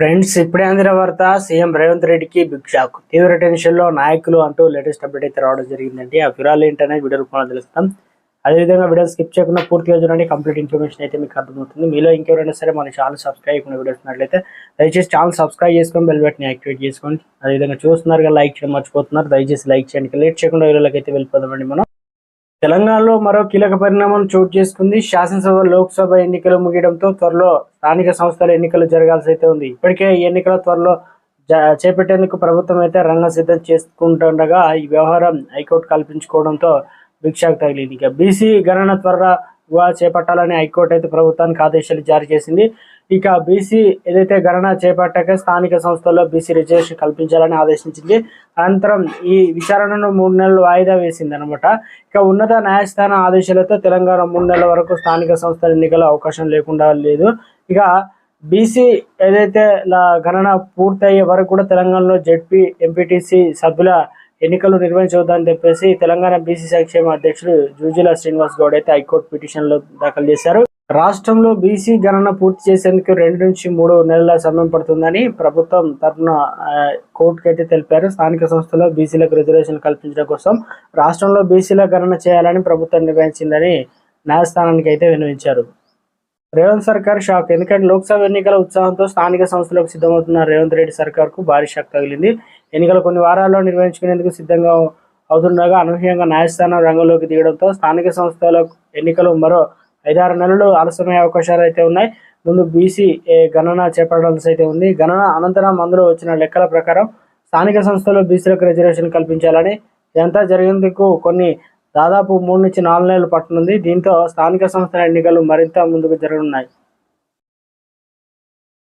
Friends ఇప్పుడే అందిన వార్త సీఎం రేవంత్ రెడ్డికి బిగ్ షాక్. తీవ్ర టెన్షన్లో నాయకులు అంటూ లేటెస్ట్ అప్డేట్ అయితే రావడం జరిగిందండి. ఆ వివరాలు ఏంటనేది వీడియో రూపంలో తెలుస్తాం. అదేవిధంగా వీడియో స్కిప్ చేయకుండా పూర్తిగా చూడండి. కంప్లీట్ ఇన్ఫర్మేషన్ అయితే మీకు అర్థమవుతుంది. మీలో ఇంకెవరైనా సరే మన ఛానల్ సబ్స్క్రైబ్ చేయకుండా వీడియో ఉన్నట్లయితే దయచేసి ఛానల్ సబ్స్క్రైబ్ చేసుకొని బెల్ బటన్ యాక్టివేట్ చేసుకోండి. అదేవిధంగా చూస్తున్నారు లైక్ చేయడం మర్చిపోతున్నారు. దయచేసి లైక్ చేయండి. లేట్ చేయకుండా వీడియోలోకి అయితే వెళ్ళిపోదామండి మనం. తెలంగాణలో మరో కీలక పరిణామం చోటు చేసుకుంది. శాసనసభ లోక్సభ ఎన్నికలు ముగియడంతో త్వరలో స్థానిక సంస్థల ఎన్నికలు జరగాల్సి అయితే ఉంది. ఇప్పటికే ఈ ఎన్నికల త్వరలో జ- చేపట్టేందుకు ప్రభుత్వం అయితే రంగ సిద్ధం చేసుకుంటుండగా ఈ వ్యవహారం హైకోర్టు కల్పించుకోవడంతో భిక్షాకు తగిలింది. ఇక బీసీ గణన త్వరగా చేపట్టాలని హైకోర్టు అయితే ప్రభుత్వానికి ఆదేశాలు జారీ చేసింది. ఇక బీసీ ఏదైతే గణన చేపట్టాక స్థానిక సంస్థల్లో బీసీ రిజర్వేషన్ కల్పించాలని ఆదేశించింది. అనంతరం ఈ విచారణను మూడు నెలలు వాయిదా వేసింది అనమాట ఇక ఉన్నత న్యాయస్థాన ఆదేశాలతో తెలంగాణ మూడు నెలల వరకు స్థానిక సంస్థల ఎన్నికల అవకాశం లేకుండా లేదు. ఇక బీసీ ఏదైతే లా- గణన పూర్తయ్యే వరకు కూడా తెలంగాణలో జెడ్పీ ఎంపీటీసీ సభ్యుల ఎన్నికలు నిర్వహించవద్దని చెప్పేసి తెలంగాణ బీసీ సంక్షేమ అధ్యక్షుడు జూజుల శ్రీనివాస్ గౌడ్ అయితే హైకోర్టు పిటిషన్లో దాఖలు చేశారు. రాష్ట్రంలో బీసీ గణన పూర్తి చేసేందుకు రెండు నుంచి మూడు నెలల సమయం పడుతుందని ప్రభుత్వం తరఫున కోర్టుకి అయితే తెలిపారు. స్థానిక సంస్థలో బీసీలకు రిజర్వేషన్ కల్పించడం కోసం రాష్ట్రంలో బీసీల గణన చేయాలని ప్రభుత్వం నిర్వహించిందని న్యాయస్థానానికి అయితే విన్నవించారు. రేవంత్ సర్కార్ షాక్. ఎందుకంటే లోక్సభ ఎన్నికల ఉత్సాహంతో స్థానిక సంస్థలకు సిద్ధమవుతున్న రేవంత్ రెడ్డి సర్కార్కు భారీ షాక్ తగిలింది. ఎన్నికలు కొన్ని వారాల్లో నిర్వహించుకునేందుకు సిద్ధంగా అవుతుండగా అనూహ్యంగా న్యాయస్థానం రంగంలోకి దిగడంతో స్థానిక సంస్థల ఎన్నికలు మరో ఐదారు నెలలు ఆలస్యమయ్యే అవకాశాలు అయితే ఉన్నాయి. ముందు బీసీ గణన చేపట్టాల్సి అయితే ఉంది. గణన అనంతరం అందులో వచ్చిన లెక్కల ప్రకారం స్థానిక సంస్థలు బీసీలకు రిజర్వేషన్ కల్పించాలని ఇదంతా జరిగేందుకు కొన్ని దాదాపు మూడు నుంచి నాలుగు నెలలు పట్టనుంది. దీంతో స్థానిక సంస్థల ఎన్నికలు మరింత ముందుకు జరగనున్నాయి.